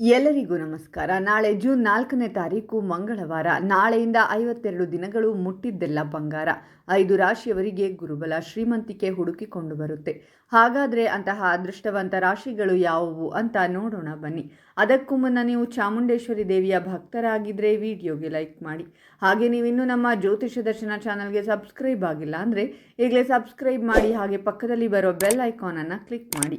ಎಲ್ಲರಿಗೂ ನಮಸ್ಕಾರ. ನಾಳೆ ಜೂನ್ ನಾಲ್ಕನೇ ತಾರೀಕು ಮಂಗಳವಾರ. ನಾಳೆಯಿಂದ ಐವತ್ತೆರಡು ದಿನಗಳು ಮುಟ್ಟಿದ್ದೆಲ್ಲ ಬಂಗಾರ. ಐದು ರಾಶಿಯವರಿಗೆ ಗುರುಬಲ ಶ್ರೀಮಂತಿಕೆ ಹುಡುಕಿಕೊಂಡು ಬರುತ್ತೆ. ಹಾಗಾದರೆ ಅಂತಹ ಅದೃಷ್ಟವಂತ ರಾಶಿಗಳು ಯಾವುವು ಅಂತ ನೋಡೋಣ ಬನ್ನಿ. ಅದಕ್ಕೂ ಮುನ್ನ ನೀವು ಚಾಮುಂಡೇಶ್ವರಿ ದೇವಿಯ ಭಕ್ತರಾಗಿದ್ದರೆ ವಿಡಿಯೋಗೆ ಲೈಕ್ ಮಾಡಿ. ಹಾಗೆ ನೀವಿನ್ನೂ ನಮ್ಮ ಜ್ಯೋತಿಷ ದರ್ಶನ ಚಾನಲ್ಗೆ ಸಬ್ಸ್ಕ್ರೈಬ್ ಆಗಿಲ್ಲ ಅಂದರೆ ಈಗಲೇ ಸಬ್ಸ್ಕ್ರೈಬ್ ಮಾಡಿ ಹಾಗೆ ಪಕ್ಕದಲ್ಲಿ ಬರೋ ಬೆಲ್ ಐಕಾನನ್ನು ಕ್ಲಿಕ್ ಮಾಡಿ.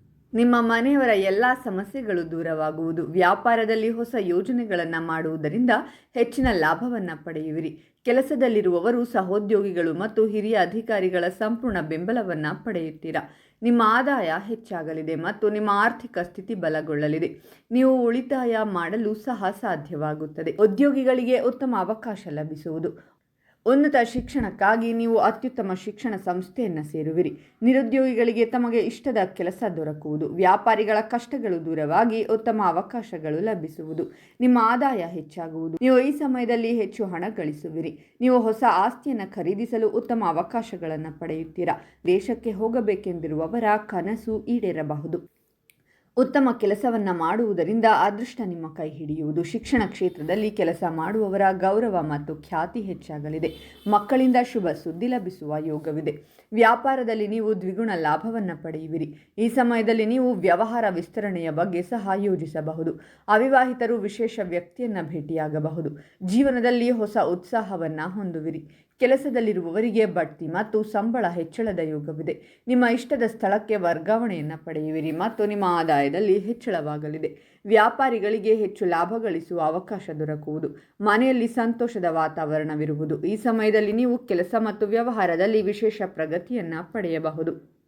ನಿಮ್ಮ ಮನೆಯವರ ಎಲ್ಲ ಸಮಸ್ಯೆಗಳು ದೂರವಾಗುವುದು. ವ್ಯಾಪಾರದಲ್ಲಿ ಹೊಸ ಯೋಜನೆಗಳನ್ನು ಮಾಡುವುದರಿಂದ ಹೆಚ್ಚಿನ ಲಾಭವನ್ನು ಪಡೆಯುವಿರಿ. ಕೆಲಸದಲ್ಲಿರುವವರು ಸಹೋದ್ಯೋಗಿಗಳು ಮತ್ತು ಹಿರಿಯ ಅಧಿಕಾರಿಗಳ ಸಂಪೂರ್ಣ ಬೆಂಬಲವನ್ನು ಪಡೆಯುತ್ತೀರಾ? ನಿಮ್ಮ ಆದಾಯ ಹೆಚ್ಚಾಗಲಿದೆ ಮತ್ತು ನಿಮ್ಮ ಆರ್ಥಿಕ ಸ್ಥಿತಿ ಬಲಗೊಳ್ಳಲಿದೆ. ನೀವು ಉಳಿತಾಯ ಮಾಡಲು ಸಹ ಸಾಧ್ಯವಾಗುತ್ತದೆ. ಉದ್ಯೋಗಿಗಳಿಗೆ ಉತ್ತಮ ಅವಕಾಶ ಲಭಿಸುವುದು. ಉನ್ನತ ಶಿಕ್ಷಣಕ್ಕಾಗಿ ನೀವು ಅತ್ಯುತ್ತಮ ಶಿಕ್ಷಣ ಸಂಸ್ಥೆಯನ್ನು ಸೇರುವಿರಿ. ನಿರುದ್ಯೋಗಿಗಳಿಗೆ ತಮಗೆ ಇಷ್ಟದ ಕೆಲಸ ದೊರಕುವುದು. ವ್ಯಾಪಾರಿಗಳ ಕಷ್ಟಗಳು ದೂರವಾಗಿ ಉತ್ತಮ ಅವಕಾಶಗಳು ಲಭಿಸುವುದು. ನಿಮ್ಮ ಆದಾಯ ಹೆಚ್ಚಾಗುವುದು. ನೀವು ಈ ಸಮಯದಲ್ಲಿ ಹೆಚ್ಚು ಹಣ ಗಳಿಸುವಿರಿ. ನೀವು ಹೊಸ ಆಸ್ತಿಯನ್ನು ಖರೀದಿಸಲು ಉತ್ತಮ ಅವಕಾಶಗಳನ್ನು ಪಡೆಯುತ್ತೀರಾ. ದೇಶಕ್ಕೆ ಹೋಗಬೇಕೆಂದಿರುವವರ ಕನಸು ಈಡೇರಬಹುದು. ಉತ್ತಮ ಕೆಲಸವನ್ನು ಮಾಡುವುದರಿಂದ ಅದೃಷ್ಟ ನಿಮ್ಮ ಕೈ ಹಿಡಿಯುವುದು. ಶಿಕ್ಷಣ ಕ್ಷೇತ್ರದಲ್ಲಿ ಕೆಲಸ ಮಾಡುವವರ ಗೌರವ ಮತ್ತು ಖ್ಯಾತಿ ಹೆಚ್ಚಾಗಲಿದೆ. ಮಕ್ಕಳಿಂದ ಶುಭ ಸುದ್ದಿ ಲಭಿಸುವ ಯೋಗವಿದೆ. ವ್ಯಾಪಾರದಲ್ಲಿ ನೀವು ದ್ವಿಗುಣ ಲಾಭವನ್ನು ಪಡೆಯುವಿರಿ. ಈ ಸಮಯದಲ್ಲಿ ನೀವು ವ್ಯವಹಾರ ವಿಸ್ತರಣೆಯ ಬಗ್ಗೆ ಸಹ ಯೋಜಿಸಬಹುದು. ಅವಿವಾಹಿತರು ವಿಶೇಷ ವ್ಯಕ್ತಿಯನ್ನು ಭೇಟಿಯಾಗಬಹುದು. ಜೀವನದಲ್ಲಿ ಹೊಸ ಉತ್ಸಾಹವನ್ನು ಹೊಂದುವಿರಿ. ಕೆಲಸದಲ್ಲಿರುವವರಿಗೆ ಬಡ್ತಿ ಮತ್ತು ಸಂಬಳ ಹೆಚ್ಚಳದ ಯೋಗವಿದೆ. ನಿಮ್ಮ ಇಷ್ಟದ ಸ್ಥಳಕ್ಕೆ ವರ್ಗಾವಣೆಯನ್ನು ಪಡೆಯುವಿರಿ ಮತ್ತು ನಿಮ್ಮ ಆದಾಯದಲ್ಲಿ ಹೆಚ್ಚಳವಾಗಲಿದೆ. ವ್ಯಾಪಾರಿಗಳಿಗೆ ಹೆಚ್ಚು ಲಾಭ ಗಳಿಸುವ ಅವಕಾಶ ದೊರಕುವುದು. ಮನೆಯಲ್ಲಿ ಸಂತೋಷದ ವಾತಾವರಣವಿರುವುದು. ಈ ಸಮಯದಲ್ಲಿ ನೀವು ಕೆಲಸ ಮತ್ತು ವ್ಯವಹಾರದಲ್ಲಿ ವಿಶೇಷ ಪ್ರಗತಿಯನ್ನು ಪಡೆಯಬಹುದು.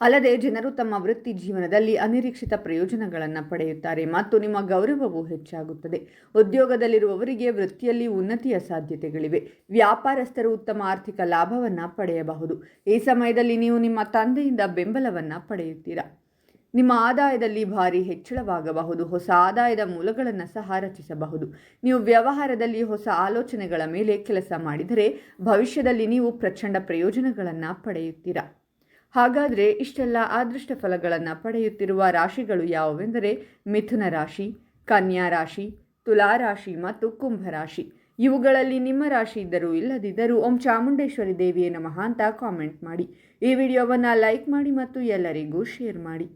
ಅಲ್ಲದೆ ಜನರು ತಮ್ಮ ವೃತ್ತಿ ಜೀವನದಲ್ಲಿ ಅನಿರೀಕ್ಷಿತ ಪ್ರಯೋಜನಗಳನ್ನು ಪಡೆಯುತ್ತಾರೆ ಮತ್ತು ನಿಮ್ಮ ಗೌರವವು ಹೆಚ್ಚಾಗುತ್ತದೆ. ಉದ್ಯೋಗದಲ್ಲಿರುವವರಿಗೆ ವೃತ್ತಿಯಲ್ಲಿ ಉನ್ನತಿಯ ಸಾಧ್ಯತೆಗಳಿವೆ. ವ್ಯಾಪಾರಸ್ಥರು ಉತ್ತಮ ಆರ್ಥಿಕ ಲಾಭವನ್ನು ಪಡೆಯಬಹುದು. ಈ ಸಮಯದಲ್ಲಿ ನೀವು ನಿಮ್ಮ ತಂದೆಯಿಂದ ಬೆಂಬಲವನ್ನು ಪಡೆಯುತ್ತೀರಾ? ನಿಮ್ಮ ಆದಾಯದಲ್ಲಿ ಭಾರಿ ಹೆಚ್ಚಳವಾಗಬಹುದು. ಹೊಸ ಆದಾಯದ ಮೂಲಗಳನ್ನು ಸಹ ರಚಿಸಬಹುದು. ನೀವು ವ್ಯವಹಾರದಲ್ಲಿ ಹೊಸ ಆಲೋಚನೆಗಳ ಮೇಲೆ ಕೆಲಸ ಮಾಡಿದರೆ ಭವಿಷ್ಯದಲ್ಲಿ ನೀವು ಪ್ರಚಂಡ ಪ್ರಯೋಜನಗಳನ್ನು ಪಡೆಯುತ್ತೀರಾ? ಹಾಗಾದರೆ ಇಷ್ಟೆಲ್ಲ ಅದೃಷ್ಟ ಫಲಗಳನ್ನು ಪಡೆಯುತ್ತಿರುವ ರಾಶಿಗಳು ಯಾವುವೆಂದರೆ ಮಿಥುನ ರಾಶಿ, ಕನ್ಯಾ ರಾಶಿ, ತುಲಾ ರಾಶಿ ಮತ್ತು ಕುಂಭ ರಾಶಿ. ಇವುಗಳಲ್ಲಿ ನಿಮ್ಮ ರಾಶಿ ಇದ್ದರೂ ಇಲ್ಲದಿದ್ದರೂ ಓಂ ಚಾಮುಂಡೇಶ್ವರಿ ದೇವಿಯೇ ನಮಃ ಅಂತ ಕಾಮೆಂಟ್ ಮಾಡಿ. ಈ ವಿಡಿಯೋವನ್ನು ಲೈಕ್ ಮಾಡಿ ಮತ್ತು ಎಲ್ಲರಿಗೂ ಶೇರ್ ಮಾಡಿ.